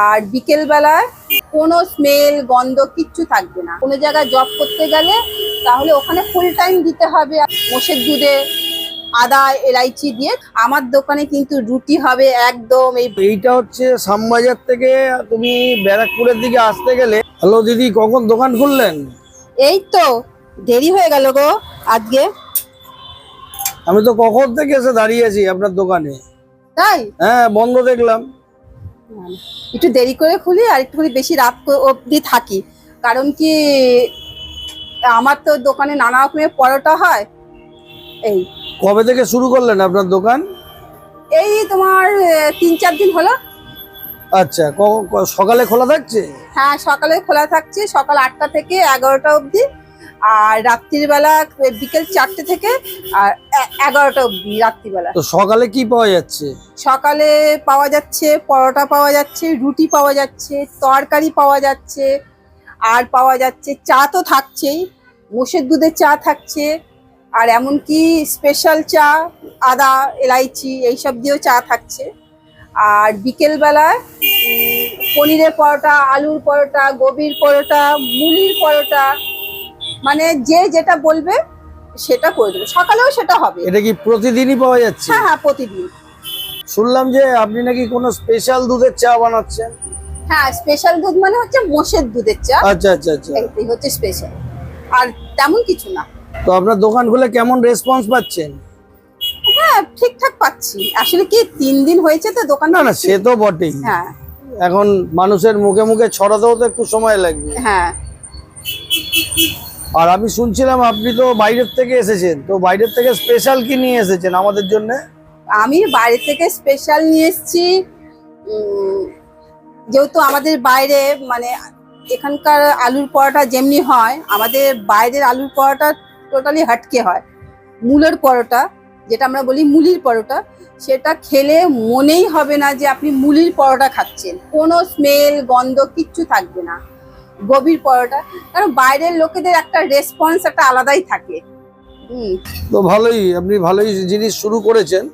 আর বিকেল বেলায় কোনো স্মেল গন্ধ কিচ্ছু থাকবে না। কোনো জায়গায় জব করতে গেলে তাহলে ওখানে ফুল টাইম দিতে হবে। মোষের দুধে আদা এলাইচি দিয়ে আমার দোকানে কিন্তু রুটি হবে একদম এই এইটা হচ্ছে শ্যামবাজার থেকে তুমি ব্যারাকপুরের দিকে আসতে গেলে। হ্যালো দিদি কখন দোকান খুললেন? এই তো দেরি হয়ে গেল গো আজকে। আমি তো কখন থেকে এসে দাঁড়িয়ে আছি আপনার দোকানে। তাই? হ্যাঁ বন্ধ দেখলাম। একটু দেরি করে খুলি আর একটুখানি বেশি রাত অবধি থাকি। কারণ কি আমার তো দোকানে নানা রকমের পরোটা হয়। এই। কবে থেকে শুরু করলেন আপনার দোকান? এই তোমার তিন চার দিন হলো। আচ্ছা সকালে খোলা থাকছে? হ্যাঁ সকালে খোলা থাকছে সকাল আটটা থেকে এগারোটা অবধি। আর রাত্রিবেলা বিকেল চারটে থেকে আর এগারোটা অবধি রাত্রিবেলা। তো সকালে কি পাওয়া যাচ্ছে? সকালে পাওয়া যাচ্ছে পরোটা পাওয়া যাচ্ছে রুটি পাওয়া যাচ্ছে তরকারি পাওয়া যাচ্ছে আর পাওয়া যাচ্ছে চা তো থাকছেই মোষের দুধের চা থাকছে আর এমনকি স্পেশাল চা আদা এলাইচি এইসব দিয়েও চা থাকছে। আর বিকেলবেলায় পনিরের পরোটা আলুর পরোটা গোবির পরোটা মুলির পরোটা মানে যে যেটা বলবে সেটা করে দেবে। সকালেও সেটা হবে। এটা কি প্রতিদিনই পাওয়া যাচ্ছে? হ্যাঁ হ্যাঁ প্রতিদিন। শুনলাম যে আপনি নাকি কোনো স্পেশাল দুধের চা বানাচ্ছেন। হ্যাঁ স্পেশাল দুধ মানে হচ্ছে মোষের দুধের চা। আচ্ছা আচ্ছা আচ্ছা। এই হচ্ছে স্পেশাল আর তেমন কিছু না। তো আপনার দোকান খুলে কেমন রেসপন্স পাচ্ছেন? হ্যাঁ ঠিকঠাক পাচ্ছি। আসলে কি তিন দিন হয়েছে তো দোকান না না সে তো বটেই। হ্যাঁ। এখন মানুষের মুখে মুখে ছড়াতেও তো একটু সময় লাগবে। হ্যাঁ। আর আমি শুনছিলাম আপনি তো বাইরের থেকে এসেছেন। তো বাইরের থেকে স্পেশাল কি নিয়ে এসেছেন আমাদের জন্য? আমি বাইরে থেকে স্পেশাল নিয়ে এসেছি যেহেতু আমাদের বাইরে মানে এখানকার আলুর পরোটা যেমনি হয়, আমাদের বাইরের আলুর পরোটা টোটালি হাটকে হয়। মূলের পরোটা, যেটা আমরা বলি মুলির পরোটা, সেটা খেলে মনেই হবে না যে আপনি মুলির পরোটা খাচ্ছেন। কোনো স্মেল গন্ধ কিচ্ছু থাকবে না। গভীর পরোটা। কারণ বাইরের লোকেদের একটা রেসপন্স একটা আলাদাই থাকে। তো ভালোই আপনি ভালোই জিনিস শুরু করেছেন।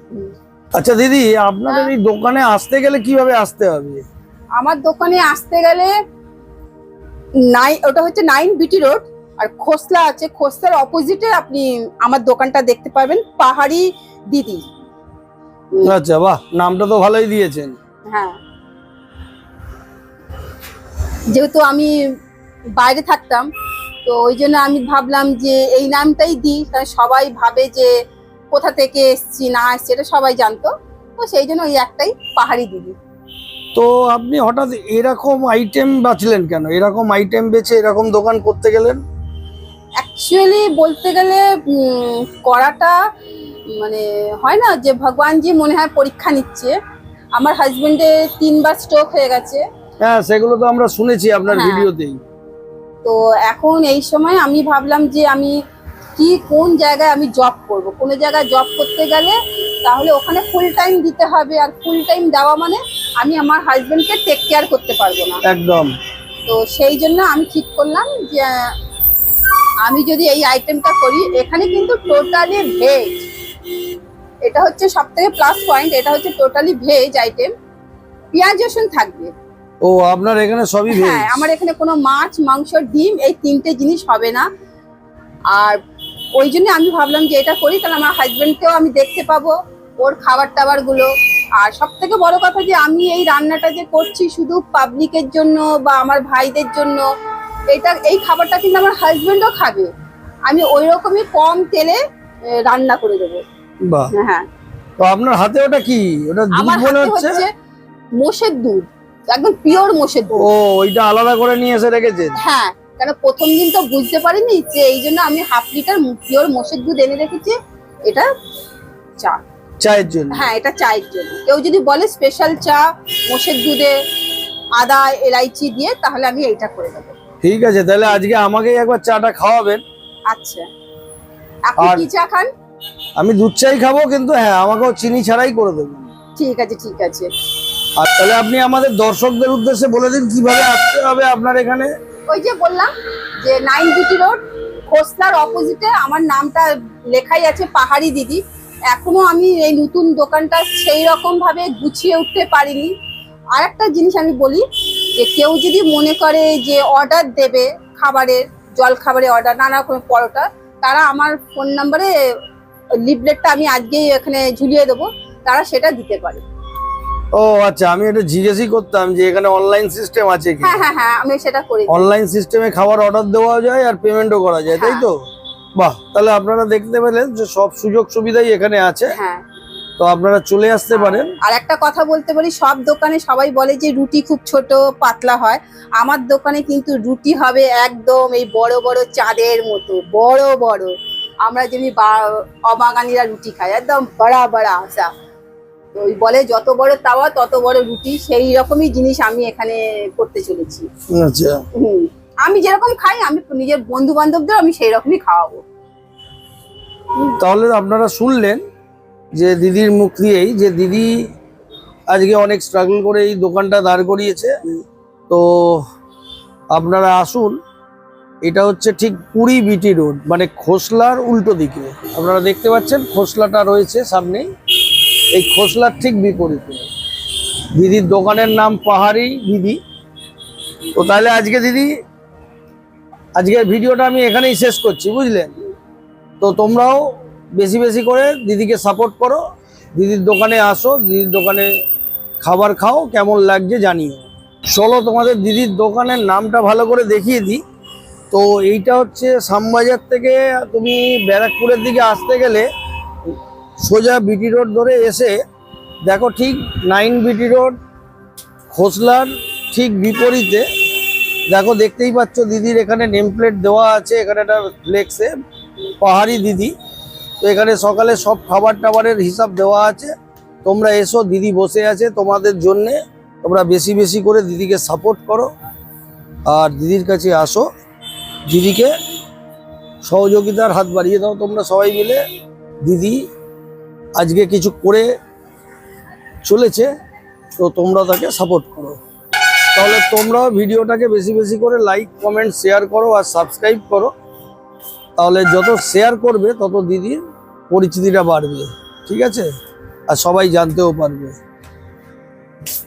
আচ্ছা দিদি আপনাদের এই দোকানে আসতে গেলে কীভাবে আসতে হবে? আমার দোকানে আসতে গেলে নাই ওটা হচ্ছে নাইন বিটি রোড আর খোসলা আছে। খোসলার অপোজিটে আপনি আমার দোকানটা দেখতে পাবেন পাহাড়ি দিদি। আচ্ছা বাহ নামটা তো ভালোই দিয়েছেন। হ্যাঁ। যেহেতু আমি বাইরে থাকতাম তো ওই জন্য আমি ভাবলাম যে এই নামটাই দিই কারণ সবাই ভাবে যে কোথা থেকে এসছি না এসছি এটা সবাই জানতো। তো সেই জন্য ওই একটাই পাহাড়ি দিদি। তো আপনি হঠাৎ এরকম আইটেম বাঁচলেন কেন? এরকম আইটেম বেছে এরকম দোকান করতে গেলেন? অ্যাকচুয়ালি বলতে গেলে করাটা মানে হয় না যে ভগবানজি মনে হয় পরীক্ষা নিচ্ছে। আমার হাজবেন্ডের তিনবার স্ট্রোক হয়ে গেছে। হ্যাঁ সেগুলো তো আমরা শুনেছি আপনার হ্যাঁ। ভিডিওতেই। তো এখন এই সময় আমি ভাবলাম যে আমি কি কোন জায়গায় আমি জব করব? কোন জায়গায় জব করতে গেলে তাহলে ওখানে ফুল টাইম দিতে হবে আর ফুল টাইম দেওয়া মানে আমি আমার হাজবেন্ডকে টেক কেয়ার করতে পারব না। একদম। তো সেই জন্য আমি ঠিক করলাম যে আহ, আমি যদি এই আইটেমটা করি এখানে কিন্তু টোটালি ভেজ এটা হচ্ছে সব থেকে প্লাস পয়েন্ট এটা হচ্ছে টোটালি ভেজ আইটেম পেঁয়াজ রসুন থাকবে। ও আপনার এখানে সবই ভেজ হ্যাঁ আমার এখানে কোনো মাছ মাংস ডিম এই তিনটে জিনিস হবে না। আর ওই জন্য আমি ভাবলাম যে এটা করি তাহলে আমার হাজবেন্ডকেও আমি দেখতে পাবো ওর খাবার টাবারগুলো আর সব থেকে বড় কথা যে আমি এই রান্নাটা যে করছি শুধু পাবলিকের জন্য বা আমার ভাইদের জন্য এটা এই খাবারটা কিন্তু আমার হাজবেন্ডও খাবে। আমি ওই রকমই কম তেলে রান্না করে দেবো। হ্যাঁ। তো আপনার হাতে ওটা কি? ওটা দুধ মনে হচ্ছে? হচ্ছে মোষের দুধ। একদম পিওর মোষের দুধ। ও ওইটা আলাদা করে নিয়ে এসে রেখেছেন? হ্যাঁ কারণ প্রথম দিন তো বুঝতে পারিনি যে এই জন্য আমি হাফ লিটার পিওর মোষের দুধ এনে রেখেছি। এটা চা। চায়ের জন্য? হ্যাঁ এটা চায়ের জন্য। কেউ যদি বলে স্পেশাল চা মোষের দুধে আদা এলাইচি দিয়ে তাহলে আমি এইটা করে দেবো। ঠিক আছে তাহলে আজকে আমাকেই একবার চাটা খাওয়াবেন। আচ্ছা। আপনি আর- কি চা খান? আমি দুধ চাই খাব কিন্তু হ্যাঁ আমাকেও চিনি ছাড়াই করে দেবেন ঠিক আছে ঠিক আছে। আর তাহলে আপনি আমাদের দর্শকদের উদ্দেশ্যে বলে দিন কীভাবে আসতে হবে আপনার এখানে? ওই যে বললাম যে নাইন বিটি রোড খোসলার অপোজিটে, আমার নামটা লেখাই আছে পাহাড়ি দিদি। এখনও আমি এই নতুন দোকানটা সেই রকম ভাবে গুছিয়ে উঠতে পারিনি। আর একটা জিনিস আমি বলি যে কেউ যদি মনে করে যে অর্ডার দেবে খাবারের জল খাবারের অর্ডার, নানা রকমের পরোটা, তারা আমার ফোন নাম্বারে লিফলেটটা আমি আজকেই এখানে ঝুলিয়ে দেবো, তারা সেটা দিতে পারে। ও আচ্ছা আমি এটা জিজ্ঞেসই করতাম যে এখানে অনলাইন সিস্টেম আছে কি? হ্যাঁ হ্যাঁ হ্যাঁ আমি সেটা করি। অনলাইন সিস্টেমে খাবার অর্ডার দেওয়া যায় আর পেমেন্টও করা যায় তাই তো? বাহ তাহলে আপনারা দেখতে পেলেন যে সব সুযোগ সুবিধাই এখানে আছে। হ্যাঁ। তো আপনারা চলে আসতে পারেন। আর একটা কথা বলতে পারি সব দোকানে সবাই বলে যে রুটি খুব ছোট পাতলা হয়। আমার দোকানে কিন্তু রুটি হবে একদম এই বড় বড় চাঁদের মতো বড় বড়। আমরা যেমনি অবাগানিরা রুটি খাই একদম বড়া বড়া আসা ওই বলে যত বড় তাওয়া তত বড় রুটি সেই রকমই জিনিস আমি এখানে করতে চলেছি। আচ্ছা। আমি যেরকম খাই আমি নিজের বন্ধু বান্ধবদের আমি সেই রকমই খাওয়াবো। তাহলে আপনারা শুনলেন যে দিদির মুখ দিয়েই যে দিদি আজকে অনেক স্ট্রাগল করে এই দোকানটা দাঁড় করিয়েছে। তো আপনারা আসুন এটা হচ্ছে ঠিক পুরী বিটি রোড মানে খোসলার উল্টো দিকে। আপনারা দেখতে পাচ্ছেন খোসলাটা রয়েছে সামনেই। এই খোসলার ঠিক বিপরীতে। দিদির দোকানের নাম পাহাড়ি, দিদি। তো তাহলে আজকে দিদি, আজকের ভিডিওটা আমি এখানেই শেষ করছি, বুঝলেন? তো তোমরাও বেশি বেশি করে দিদিকে সাপোর্ট করো। দিদির দোকানে আসো, দিদির দোকানে খাবার খাও, কেমন লাগছে জানিও। চলো তোমাদের দিদির দোকানের নামটা ভালো করে দেখিয়ে দিই। তো এইটা হচ্ছে শ্যামবাজার থেকে তুমি ব্যারাকপুরের দিকে আসতে গেলে সোজা বিটি রোড ধরে এসে দেখো ঠিক নাইন বিটি রোড, খোসলার ঠিক বিপরীতে। দেখো দেখতেই পাচ্ছ দিদির এখানে নেম প্লেট দেওয়া আছে, এখানে একটা ফ্লেক্সে পাহাড়ি দিদি। তো এখানে সকালে সব খাবার টাবারের হিসাব দেওয়া আছে। তোমরা এসো, দিদি বসে আছে তোমাদের জন্যে। তোমরা বেশি বেশি করে দিদিকে সাপোর্ট করো। আর দিদির কাছে আসো। দিদিকে সহযোগিতার হাত বাড়িয়ে দাও তোমরা সবাই মিলে। দিদি আজকে কিছু করে চলেছে, তো তোমরা তাকে সাপোর্ট করো। তাহলে তোমরা ভিডিওটাকে বেশি বেশি করে লাইক কমেন্ট শেয়ার করো আর সাবস্ক্রাইব করো। তাহলে যত শেয়ার করবে, তত দিদির পরিচিতিটা বাড়বে, ঠিক আছে? আর সবাই জানতেও পারবে।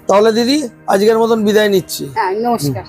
তাহলে দিদি, আজকের মতন বিদায় নিচ্ছি। হ্যাঁ নমস্কার।